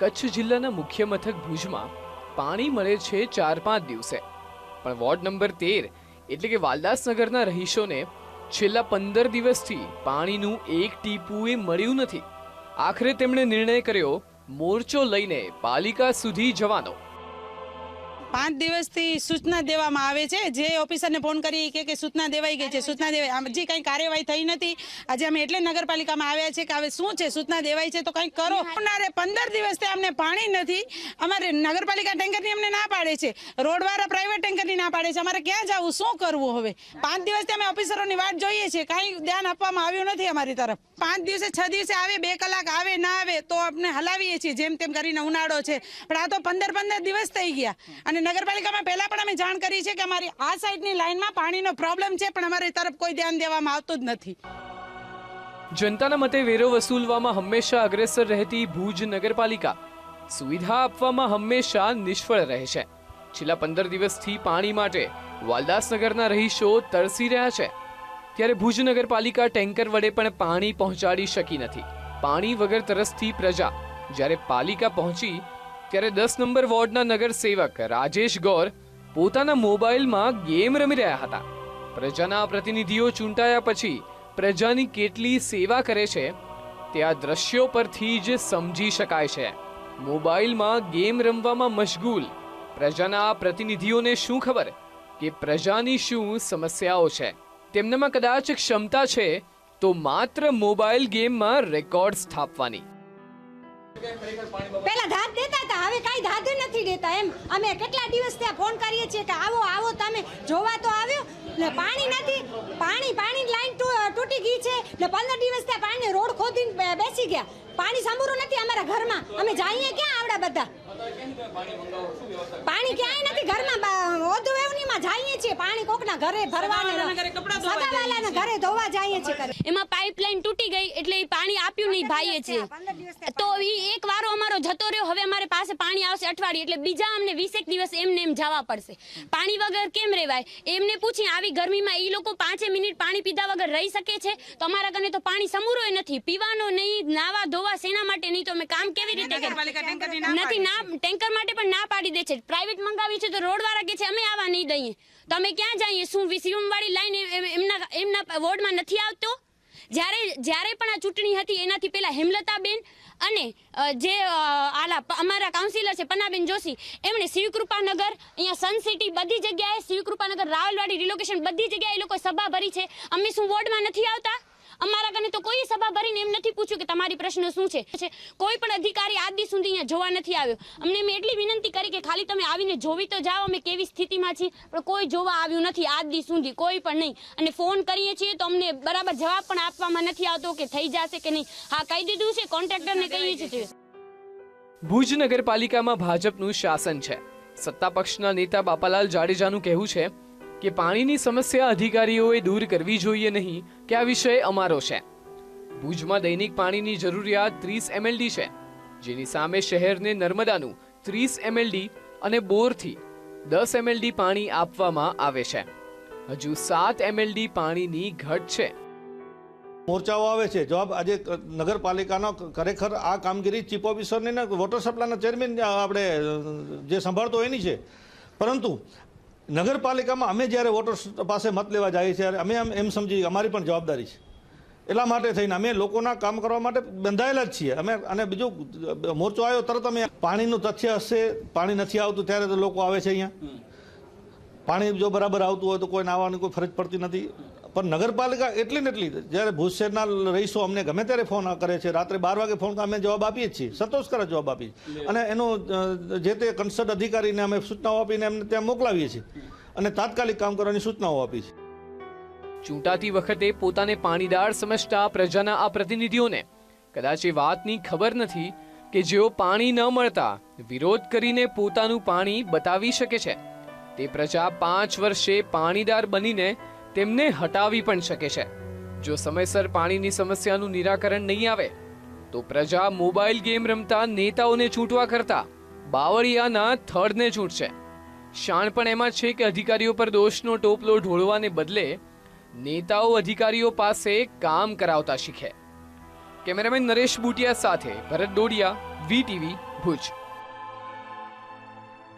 કચ્છ જિલ્લાના મુખ્ય મથક ભુજમાં પાણી મળે છે ચાર પાંચ દિવસે. પણ વોર્ડ નંબર તેર એટલે કે વાલદાસનગરના રહીશોને છેલ્લા પંદર દિવસથી પાણીનું એક ટીપું મળ્યું નથી. આખરે તેમણે નિર્ણય કર્યો મોરચો લઈને પાલિકા સુધી જવાનો. પાંચ દિવસથી સૂચના દેવામાં આવે છે. જે ઓફિસરને ફોન કરી કે કે સૂચના દેવાઈ ગઈ છે, સૂચના દેવાઈ હજી કંઈ કાર્યવાહી થઈ નથી. આજે અમે એટલે નગરપાલિકામાં આવ્યા છે કે હવે શું છે, સૂચના દેવાઈ છે તો કંઈક કરો. આવનારે પંદર દિવસથી અમને પાણી નથી. અમારે નગરપાલિકા ટેન્કરની અમને ના પાડે છે. રોડવાળા પ્રાઇવેટ ટેન્કરની ના પાડે છે. અમારે ક્યાં જવું, શું કરવું હવે? પાંચ દિવસથી અમે ઓફિસરોની વાટ જોઈએ છીએ. કાંઈ ધ્યાન આપવામાં આવ્યું નથી અમારી તરફ. પાંચ દિવસે, છ દિવસે આવે, બે કલાક આવે, ના આવે તો આપણે હલાવીએ છીએ, જેમ તેમ કરીને ઉનાળો છે. પણ આ તો પંદર પંદર દિવસ થઈ ગયા. અને નગરપાલિકામાં પહેલા પણ અમે જાણ કરી છે કે અમારી આ સાઈડની લાઈનમાં પાણીનો પ્રોબ્લેમ છે, પણ અમારી તરફ કોઈ ધ્યાન દેવામાં આવતું જ નથી. જનતાના મતે વેરો વસૂલવામાં હંમેશા અગ્રેસર રહેતી ભુજ નગરપાલિકા. સુવિધા આપવામાં હંમેશા નિષ્ફળ રહે છે. છેલ્લા પંદર દિવસથી પાણી માટે વાલદાસનગરના રહીશો તરસી રહ્યા છે. ત્યારે ભુજ નગરપાલિકા ટેન્કર વડે પણ પાણી પહોંચાડી શકી નથી. પાણી વગર તરસથી પ્રજા જ્યારે પાલિકા પહોંચી ત્યારે દસ નંબર વોર્ડના નગરસેવક રાજેશ ગૌર પોતાના મોબાઈલમાં ગેમ રમી રહ્યા હતા. પ્રજાના પ્રતિનિધિઓ ચૂંટાયા પછી પ્રજાની કેટલી સેવા કરે છે તે આ દ્રશ્યો પરથી જ સમજી શકાય છે. મોબાઈલમાં ગેમ રમવામાં મશગુલ. પ્રજાના પ્રતિનિધિઓને શું ખબર કે પ્રજાની શું સમસ્યાઓ છે? તેમનામાં કદાચ ક્ષમતા છે તો માત્ર મોબાઈલ ગેમમાં રેકોર્ડ સ્થાપવાની. પેલા ધાત દેતા હતા, હવે કાંઈ ધાત નથી દેતા એમ. અમે કેટલા દિવસ ત્યાં ફોન કરીએ છીએ કે આવો આવો, તમે જોવા તો આવ્યો. ને પાણી નથી, પાણી પાણી લાઈન તૂટી ગઈ છે. ને પંદર દિવસ ત્યાં પાણી રોડ ખોદીને બેસી ગયા. પાણી સાંભળું નથી અમારા ઘરમાં. અમે જઈએ ક્યાં આવડા બધા? પાણી ક્યાંય નથી ઘરમાં ઓધવેવનીમાં જઈએ છીએ પાણી કોકના ઘરે ભરવા સગાવાલાના ઘરે કપડાં ધોવા જઈએ ઘરે ધોવા જઈએ છીએ એમાં પાઇપલાઇન તૂટી ગઈ એટલે પાણી આપ્યું નહીં ભાઈએ છે તો ઈ એક વારો અમારો જતો રહ્યો હવે અમારે પાસે પાણી આવશે અઠવાડિયે એટલે બીજા અમને વીસેક દિવસ એમને એમ જવા પડશે. પાણી વગર કેમ રહેવાય? એમને પૂછી આવી ગરમીમાં એ લોકો પાંચે મિનિટ પાણી પીધા વગર રહી શકે છે? તો અમારા કને તો પાણી સમૂરોય નથી. પીવાનો નહીં નાવા ધોવા શેના માટે નહીં તો અમે કામ કેવી રીતે નથી ના ટેન્કર માટે પણ ના પાડી દે છે. પ્રાઇવેટ મંગાવી છે તો રોડ વાળા કે છે, અમે આવા નહીં દઈએ. તો અમે ક્યાં જઈએ? શું વાળી લાઈન એમના એમના વોર્ડમાં નથી આવતો? જ્યારે જ્યારે પણ આ ચૂંટણી હતી, એનાથી પહેલા હેમલતાબેન અને જે આલા અમારા કાઉન્સિલર છે, પન્નાબેન જોશી, એમણે શિવકૃપાનગર, અહીંયા સન સિટી બધી જગ્યાએ શિવકૃપાનગર, રાવલવાડી રિલોકેશન બધી જગ્યાએ એ લોકો સભા ભરી છે. અમે શું વોર્ડમાં નથી આવતા? અમારા કને તો કોઈ સભા ભરીને એમ નથી પૂછ્યું કે તમારી પ્રશ્ન શું છે. છે. કોઈ પણ અધિકારી આજ દી સુધી અહીંયા જોવા નથી આવ્યો. અમને મેં એટલી વિનંતી કરી કે ખાલી તમે આવીને જોવી તો જાઓ, અમે કેવી સ્થિતિમાં છીએ. પણ કોઈ જોવા આવ્યું નથી આજ દી સુધી, કોઈ પણ નહીં. અને ફોન કરીએ છીએ તો અમને બરાબર જવાબ પણ આપવામાં નથી આવતો કે થઈ જશે કે નહીં. હા, કહી દીધું છે, કોન્ટ્રાક્ટરને કહીએ છીએ ભુજ નગરપાલિકામાં ભાજપનું શાસન છે. સત્તા પક્ષના નેતા બાપાલાલ જાડેજાનું કહેવું છે કે પાણીની સમસ્યા અધિકારીઓએ દૂર કરવી જોઈએ નહીં, કે આ વિષય અમારો છે. ભુજમાં દૈનિક પાણીની જરૂરિયાત ત્રીસ એમએલડી છે, જેની સામે શહેરને નર્મદાનું ત્રીસ એમએલડી અને બોરથી દસ એમએલડી પાણી આપવામાં આવે છે. હજુ સાત એમએલડી પાણીની ઘટ છે. મોરચાઓ આવે છે. જવાબ આજે નગરપાલિકાનો ખરેખર આ કામગીરી ચીફ ઓફિસરની વોટર સપ્લાયના ચેરમેન આપણે જે સંભાળતો એની છે. પરંતુ નગરપાલિકામાં અમે જ્યારે વોટર પાસે મત લેવા જઈએ છીએ અમે એમ સમજી અમારી પણ જવાબદારી છે. એટલા માટે થઈને અમે લોકોના કામ કરવા માટે બંધાયેલા જ છીએ. અમે અને બીજું મોરચો આવ્યો, તરત અમે પાણીનું તથ્ય હશે, પાણી નથી આવતું, ત્યારે તો લોકો આવે છે અહીંયા. પાણી જો બરાબર આવતું હોય તો કોઈને આવવાની કોઈ ફરજ પડતી નથી. પણ નગરપાલિકા એટલી ને એટલી જ્યારે ભુજ શહેરના રહીશો અમને ગમે ત્યારે ફોન કરે છે રાત્રે બાર વાગે ફોન અમે જવાબ આપીએ છીએ સંતોષકારક જવાબ આપીએ અને એનો જે તે કન્સર્ટ અધિકારીને અમે સૂચનાઓ આપીને એમને ત્યાં મોકલાવીએ છીએ અને તાત્કાલિક કામ કરવાની સૂચનાઓ આપી છે ચૂંટાતી વખતે પોતાને પાણીદાર સમજતા પ્રજાના આ પ્રતિનિધિઓને કદાચ એ વાતની ખબર નથી કે જેઓ પાણી ન મળતા વિરોધ કરીને પોતાનું પાણી બતાવી શકે છે. તે પ્રજા પાંચ વર્ષે પાણીદાર બનીને તેમને હટાવી પણ શકે છે. જો સમયસર પાણીની સમસ્યાનું નિરાકરણ નહીં આવે, તો પ્રજા મોબાઈલ ગેમ રમતા નેતાઓને છૂટવા કરતા બાવળિયાના થડને છૂટશે શાણ પણ એમાં છે કે અધિકારીઓ પર દોષનો ટોપલો ઢોળવાને બદલે નેતાઓ અધિકારીઓ પાસે કામ કરાવતા શીખે. કેમેરામેન નરેશ બુટિયા સાથે ભરત ડોડિયા વીટીવી ભુજ.